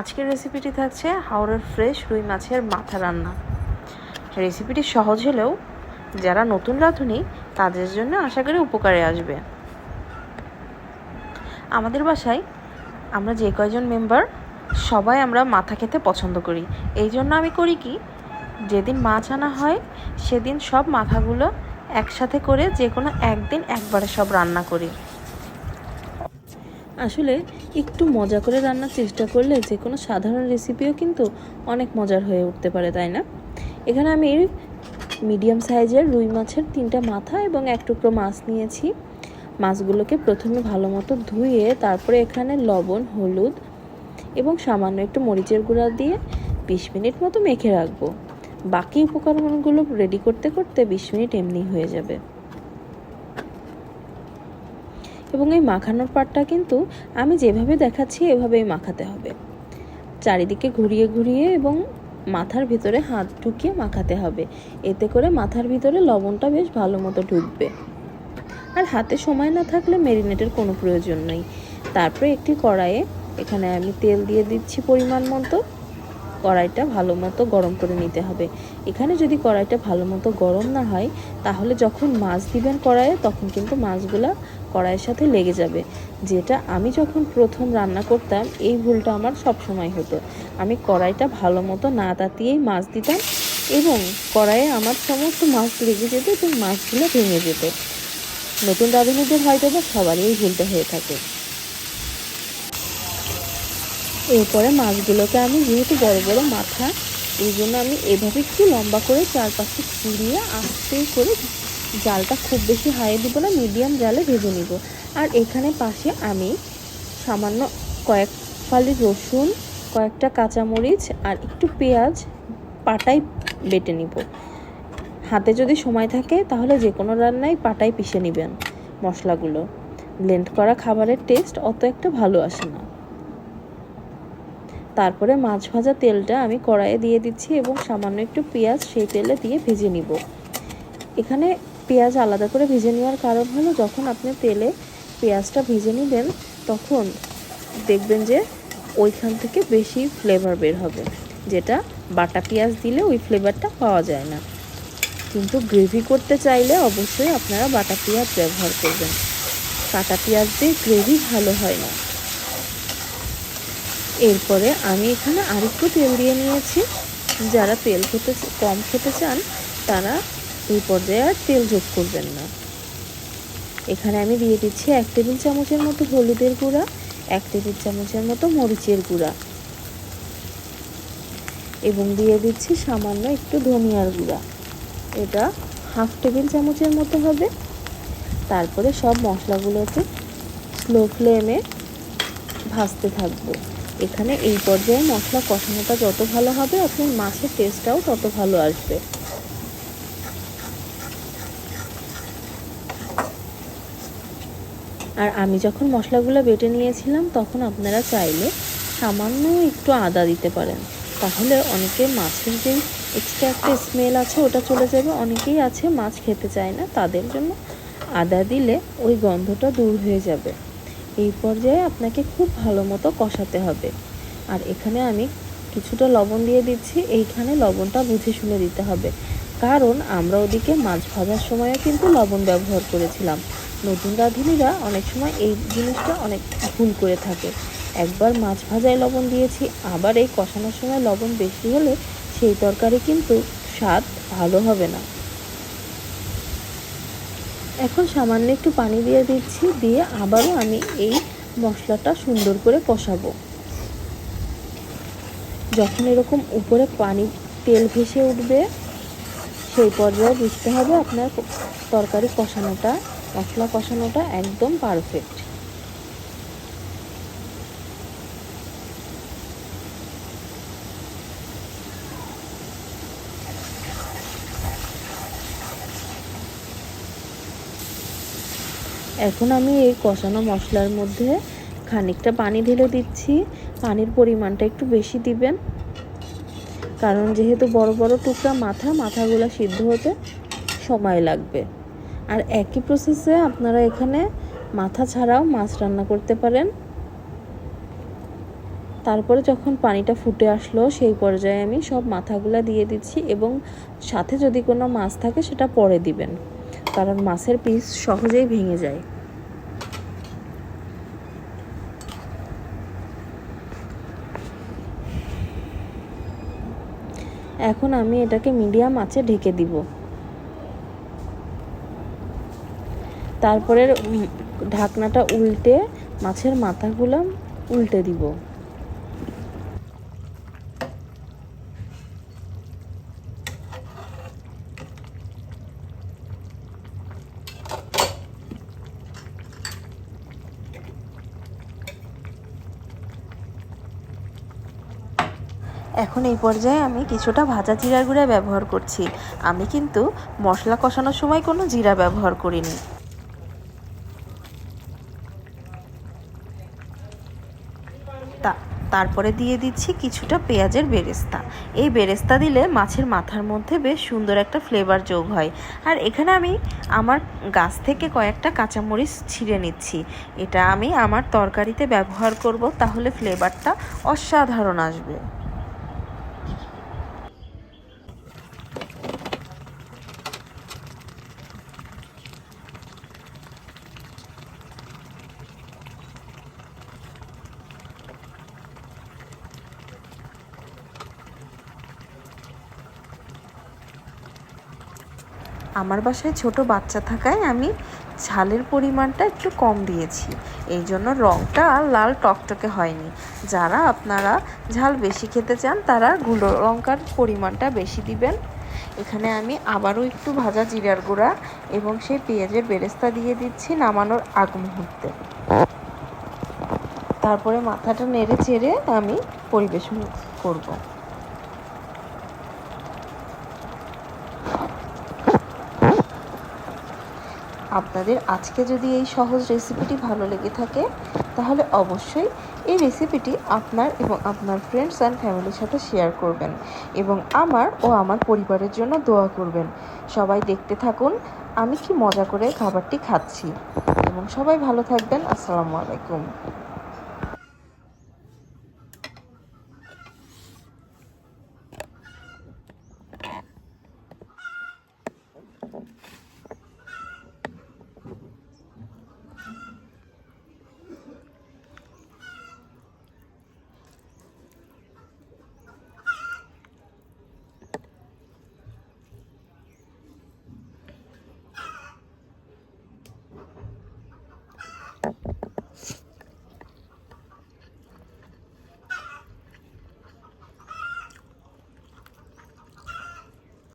আজকের রেসিপিটি থাকছে হাওড়ের ফ্রেশ রুই মাছের মাথা রান্না। রেসিপিটি সহজ হলেও যারা নতুন রাঁধুনি, তাদের জন্য আশা করি উপকারে আসবে। আমাদের বাসায় আমরা যে কয়জন মেম্বার সবাই আমরা মাথা খেতে পছন্দ করি। এই জন্য আমি করি কি, যেদিন মাছ আনা হয়, সেদিন সব মাথাগুলো একসাথে করে যে কোনো একদিন একবারে সব রান্না করি। আসলে একটু মজা করে রান্নার চেষ্টা করলে যে কোনো সাধারণ রেসিপিও কিন্তু অনেক মজার হয়ে উঠতে পারে, তাই না? এখানে আমি মিডিয়াম সাইজের রুই মাছের তিনটা মাথা এবং এক টুকরো মাছ নিয়েছি। মাছগুলোকে প্রথমে ভালো মতো ধুয়ে তারপরে এখানে লবণ, হলুদ এবং সামান্য একটু মরিচের গুঁড়া দিয়ে বিশ মিনিট মতো মেখে রাখব। বাকি উপকরণগুলো রেডি করতে করতে বিশ মিনিট এমনি হয়ে যাবে। এবং এই মাখানোর পাটটা কিন্তু আমি যেভাবে দেখাচ্ছি, এভাবেই মাখাতে হবে। চারিদিকে ঘুরিয়ে ঘুরিয়ে এবং মাথার ভিতরে হাত ঢুকিয়ে মাখাতে হবে। এতে করে মাথার ভিতরে লবণটা বেশ ভালো মতো ঢুকবে। আর হাতে সময় না থাকলে মেরিনেটের কোনো প্রয়োজন নেই। তারপরে একটি কড়াইয়ে এখানে আমি তেল দিয়ে দিচ্ছি পরিমাণ মতো। কড়াইটা ভালো মতো গরম করে নিতে হবে। এখানে যদি কড়াইটা ভালো মতো গরম না হয়, তাহলে যখন মাছ দিবেন কড়াইয়ে, তখন কিন্তু মাছগুলা কড়াইয়ের সাথে লেগে যাবে। যেটা আমি যখন প্রথম রান্না করতাম, এই ভুলটা আমার সব সময় হতো। আমি কড়াইটা ভালো মতো না তাতিয়েই মাছ দিতাম এবং কড়াইয়ে আমার সমস্ত মাছ লেগে যেত এবং মাছগুলো ভেঙে যেত। নতুন রাঁধুনিদের হয়তো বা সবারই এই ভুলটা হয়ে থাকে। এরপরে মাছগুলোকে আমি যেহেতু বড় বড় মাথা, এই জন্য আমি এভাবে একটু লম্বা করে চারপাশে ঘুরিয়ে আস্তে করে জালটা খুব বেশি হাইয়ে দিব না মিডিয়াম জালে ভেজে নিব। আর এখানে পাশে আমি সামান্য কয়েক ফালি রসুন, কয়েকটা কাঁচামরিচ আর একটু পেঁয়াজ পাটায় বেটে নিব। হাতে যদি সময় থাকে তাহলে যে কোনো রান্নায় পাটায় পিষে নেবেন মশলাগুলো। ব্লেন্ড করা খাবারের টেস্ট অত একটা ভালো আসে না। তারপরে মাছ ভাজা তেলটা আমি কড়াইয়ে দিয়ে দিচ্ছি এবং সামান্য একটু পেঁয়াজ সেই তেলে দিয়ে ভেজে নিব। এখানে পেঁয়াজ আলাদা করে ভেজে নেওয়ার কারণ হলো যখন আপনি তেলে পেঁয়াজটা ভেজে নেবেন, তখন দেখবেন যে ওইখান থেকে বেশি ফ্লেভার বের হবে, যেটা বাটা পেঁয়াজ দিলে ওই ফ্লেভারটা পাওয়া যায় না। কিন্তু গ্রেভি করতে চাইলে অবশ্যই আপনারা বাটা পেঁয়াজ ব্যবহার করবেন। কাটা পেঁয়াজ দিয়ে গ্রেভি ভালো হয় না। এরপরে আমি এখানে আরেকটু তেল দিয়ে নিয়েছি। যারা তেল খেতে কম খেতে চান, তারা এই পর্যায়ে আর তেল যোগ করবেন না। এখানে আমি দিয়ে দিচ্ছি এক টেবিল চামচের মতো হলুদের গুঁড়া, এক টেবিল চামচের মতো মরিচের গুঁড়া। এবং দিয়ে দিচ্ছি সামান্য একটু ধনিয়ার গুঁড়া। এটা হাফ টেবিল চামচের মতো হবে। তারপরে সব মশলাগুলোকে স্লো ফ্লেমে ভাজতে থাকব। এখানে এই পর্যায়ে মশলা কষানোটা যত ভালো হবে আপনার মাছের টেস্টটাও তত ভালো আসবে। আর আমি যখন মশলাগুলো বেটে নিয়েছিলাম, তখন আপনারা চাইলে সামান্য একটু আদা দিতে পারেন। তাহলে অনেকে মাছের যে এক্সট্রা একটা স্মেল আছে, ওটা চলে যাবে। অনেকেই আছে, মাছ খেতে চায় না, তাদের জন্য আদা দিলে ওই গন্ধটা দূর হয়ে যাবে। এই পর্যায়ে আপনাকে খুব ভালো মতো কষাতে হবে। আর এখানে আমি কিছুটা লবণ দিয়ে দিচ্ছি, এইখানে লবণটা বুঝে শুনে দিতে হবে। কারণ আমরা ওদিকে মাছ ভাজার সময়ও কিন্তু লবণ ব্যবহার করেছিলাম। নতুন রাঁধুনিরা অনেক সময় এই জিনিসটা অনেক ভুল করে থাকে। একবার মাছ ভাজায় লবণ দিয়েছি, আবার এই কষানোর সময় লবণ বেশি হলে সেই তরকারি কিন্তু স্বাদ ভালো হবে না। এখন সামান্য একটু পানি দিয়ে দিচ্ছি, দিয়ে আবারও আমি এই মশলাটা সুন্দর করে কষাবো। যখন এরকম উপরে পানি তেল ভেসে উঠবে, সেই পর্যায়ে বুঝতে হবে আপনার তরকারি কষানোটা, মশলা কষানোটা একদম পারফেক্ট এখন আমি এই কষানো মশলার মধ্যে খানিকটা পানি ঢেলে দিচ্ছি। পানির পরিমাণটা একটু বেশি দিবেন। কারণ যেহেতু বড় বড় টুকরা মাথা, মাথাগুলো সিদ্ধ হতে সময় লাগবে। আর একই প্রসেসে আপনারা এখানে মাথা ছাড়াও মাছ রান্না করতে পারেন। তারপরে যখন পানিটা ফুটে আসলো, সেই পর্যায়ে আমি সব মাথাগুলা দিয়ে দিচ্ছি এবং সাথে যদি কোনো মাছ থাকে, সেটা পরে দিবেন। কারণ মাছের পিস সহজেই ভেঙে যায়। এখন আমি এটাকে মিডিয়াম আঁচে ঢেকে দিব। তারপরে ঢাকনাটা উল্টে মাছের মাথাগুলো উল্টে দিব। এখন এই পর্যায়ে আমি কিছুটা ভাজা জিরার গুঁড়া ব্যবহার করছি। আমি কিন্তু মশলা কষানোর সময় কোনো জিরা ব্যবহার করিনি। তারপরে দিয়ে দিচ্ছি কিছুটা পেঁয়াজের বেরেস্তা। এই বেরেস্তা দিলে মাছের মাথার মধ্যে বেশ সুন্দর একটা ফ্লেভার যোগ হয়। আর এখানে আমি আমার গাছ থেকে কয়েকটা কাঁচামরিচ ছিঁড়ে নিচ্ছি। এটা আমি আমার তরকারিতে ব্যবহার করব, তাহলে ফ্লেভারটা অসাধারণ আসবে। আমার বাসায় ছোট বাচ্চা থাকায় আমি ঝালের পরিমাণটা একটু কম দিয়েছি। এই জন্য রঙটা লাল টকটকে হয়নি। যারা আপনারা ঝাল বেশি খেতে চান, তারা গুঁড়ো লঙ্কার পরিমাণটা বেশি দিবেন। এখানে আমি আবারও একটু ভাজা জিরার গুঁড়া এবং সেই পেঁয়াজের বেরেস্তা দিয়ে দিচ্ছি নামানোর আগ মুহূর্তে। তারপরে মাথাটা নেড়ে চেড়ে আমি পরিবেশন করব। আপনাদের আজকে যদি এই সহজ রেসিপিটি ভালো লেগে থাকে, তাহলে অবশ্যই এই রেসিপিটি আপনার এবং আপনার ফ্রেন্ডস অ্যান্ড ফ্যামিলির সাথে শেয়ার করবেন এবং আমার ও আমার পরিবারের জন্য দোয়া করবেন। সবাই দেখতে থাকুন, আমি কি মজা করে খাবারটি খাচ্ছি। এবং সবাই ভালো থাকবেন, আসসালামু আলাইকুম।